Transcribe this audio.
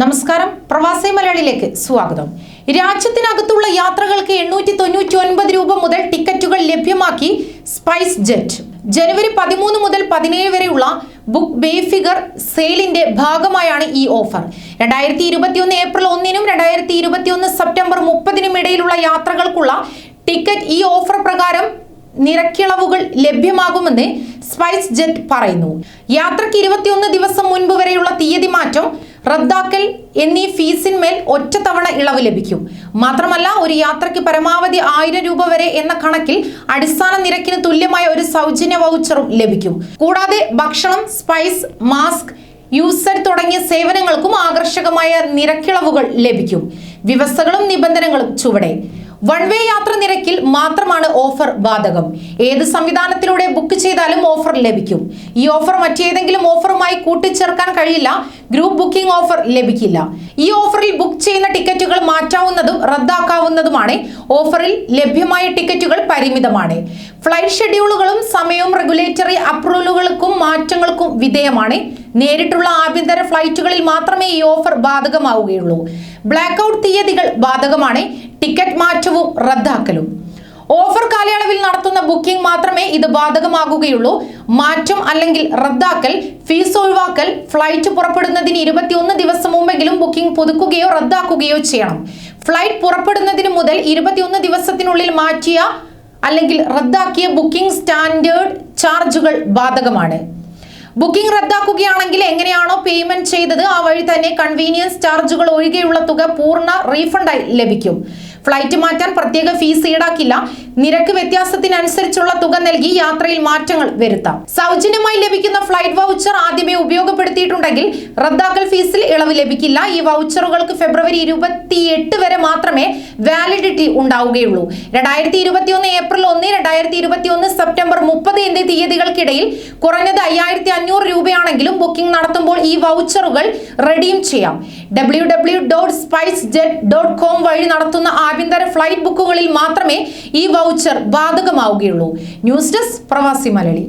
നമസ്കാരം. പ്രവാസി മലയാളിയിലേക്ക് സ്വാഗതം. രാജ്യത്തിനകത്തുള്ള യാത്രകൾക്ക് എണ്ണൂറ്റി തൊണ്ണൂറ്റി ഒൻപത് രൂപ മുതൽ ടിക്കറ്റുകൾ ലഭ്യമാക്കി സ്പൈസ് ജെറ്റ്. ജനുവരി പതിമൂന്ന് മുതൽ പതിനേഴ് വരെയുള്ള ബുക്ക് ബേഫിഗർ സെയിലിന്റെ ഭാഗമായാണ് ഈ ഓഫർ. രണ്ടായിരത്തി ഇരുപത്തിയൊന്ന് ഏപ്രിൽ ഒന്നിനും രണ്ടായിരത്തി ഇരുപത്തിയൊന്ന് സെപ്റ്റംബർ മുപ്പതിനും ഇടയിലുള്ള യാത്രകൾക്കുള്ള ടിക്കറ്റ് ഈ ഓഫർ പ്രകാരം നിരക്കിളവുകൾ ലഭ്യമാകുമെന്ന് സ്പൈസ് ജെറ്റ് പറയുന്നു. യാത്രയ്ക്ക് ഇരുപത്തിയൊന്ന് ദിവസം മുൻപ് വരെയുള്ള തീയതി മാറ്റം റദ്ദാക്കൽ എന്നീ ഫീസിന്മേൽ ഒറ്റത്തവണ ഇളവ് ലഭിക്കും. മാത്രമല്ല ഒരു യാത്രയ്ക്ക് പരമാവധി ആയിരം രൂപ വരെ എന്ന കണക്കിൽ അടിസ്ഥാന നിരക്കിന് തുല്യമായ ഒരു സൗജന്യ വൗച്ചറും ലഭിക്കും. കൂടാതെ ഭക്ഷണം സ്പൈസ് മാസ്ക് യൂസർ തുടങ്ങിയ സേവനങ്ങൾക്കും ആകർഷകമായ നിരക്കിളവുകൾ ലഭിക്കും. വ്യവസ്ഥകളും നിബന്ധനകളും ചുവടെ. വൺ വേ യാത്ര നിരക്കിൽ മാത്രമാണ് ഓഫർ ബാധകം. ഏത് സംവിധാനത്തിലൂടെ ബുക്ക് ചെയ്താലും ഓഫർ ലഭിക്കും. ഈ ഓഫർ മറ്റേതെങ്കിലും ഓഫറുമായി കൂട്ടിച്ചേർക്കാൻ കഴിയില്ല. ഗ്രൂപ്പ് ബുക്കിംഗ് ഓഫർ ലഭിക്കില്ല. ഈ ഓഫറിൽ ബുക്ക് ചെയ്യുന്ന ടിക്കറ്റുകൾ മാറ്റാവുന്നതും റദ്ദാക്കാവുന്നതുമാണ്. ഓഫറിൽ ലഭ്യമായ ടിക്കറ്റുകൾ പരിമിതമാണ്. ഫ്ലൈറ്റ് ഷെഡ്യൂളുകളും സമയവും റെഗുലേറ്ററി അപ്രൂവലുകൾക്കും മാറ്റങ്ങൾക്കും വിധേയമാണ്. നേരിട്ടുള്ള ആഭ്യന്തര ഫ്ലൈറ്റുകളിൽ മാത്രമേ ഈ ഓഫർ ബാധകമാവുകയുള്ളൂ. ബ്ലാക്ക് ഔട്ട് തീയതികൾ ബാധകമാണ്. ടിക്കറ്റ് മാറ്റവും റദ്ദാക്കലും. ഓഫർ കാലയളവിൽ നടത്തുന്ന ബുക്കിംഗ് മാത്രമേ ഇത് ബാധകമാകുകയുള്ളൂ. മാറ്റം അല്ലെങ്കിൽ റദ്ദാക്കൽ ഫീസ് ഒഴിവാക്കൽ ഫ്ലൈറ്റ് പുറപ്പെടുന്നതിന് ഇരുപത്തിയൊന്ന് ദിവസം മുമ്പെങ്കിലും ബുക്കിംഗ് പുതുക്കുകയോ റദ്ദാക്കുകയോ ചെയ്യണം. ഫ്ലൈറ്റ് പുറപ്പെടുന്നതിന് മുതൽ ഇരുപത്തിയൊന്ന് ദിവസത്തിനുള്ളിൽ മാറ്റിയ അല്ലെങ്കിൽ റദ്ദാക്കിയ ബുക്കിംഗ് സ്റ്റാൻഡേർഡ് ചാർജുകൾ ബാധകമാണ്. ബുക്കിംഗ് റദ്ദാക്കുകയാണെങ്കിൽ എങ്ങനെയാണോ പേയ്മെന്റ് ചെയ്തത് ആ വഴി തന്നെ കൺവീനിയൻസ് ചാർജുകൾ ഒഴികെയുള്ള തുക പൂർണ റീഫണ്ടായി ലഭിക്കും. ഫ്ലൈറ്റ് മാറ്റാൻ പ്രത്യേക ഫീസ് ഈടാക്കില്ല. നിരക്ക് വ്യത്യാസത്തിനനുസരിച്ചുള്ള തുക നൽകി യാത്രയിൽ മാറ്റങ്ങൾ വരുത്താം. സൗജന്യമായി ലഭിക്കുന്ന ഫ്ലൈറ്റ് വൗച്ചർ ആദ്യമേ ഉപയോഗപ്പെടുത്തിയിട്ടുണ്ടെങ്കിൽ റദ്ദാക്കൽ ഫീസിൽ ഇളവ് ലഭിക്കില്ല. ഈ വൗച്ചറുകൾക്ക് ഫെബ്രുവരി ഇരുപത്തിയെട്ട് വരെ മാത്രമേ വാലിഡിറ്റി ഉണ്ടാവുകയുള്ളൂ. രണ്ടായിരത്തി ഇരുപത്തിയൊന്ന് ഏപ്രിൽ ഒന്ന് രണ്ടായിരത്തി ഇരുപത്തിയൊന്ന് സെപ്റ്റംബർ മുപ്പത് എന്നീ തീയതികൾക്കിടയിൽ കുറഞ്ഞത് അയ്യായിരത്തി അഞ്ഞൂറ് രൂപയാണെങ്കിലും ബുക്കിംഗ് നടത്തുമ്പോൾ ഈ വൗച്ചറുകൾ റെഡീം ചെയ്യാം. W W dot SpiceJet dot com വഴി നടത്തുന്ന ആഭ്യന്തര ഫ്ലൈറ്റ് ബുക്കുകളിൽ മാത്രമേ ഈ വൗച്ചർ ബാധകമാവുകയുള്ളൂ. ന്യൂസ് ഡെസ്ക് പ്രവാസി മലയാളി.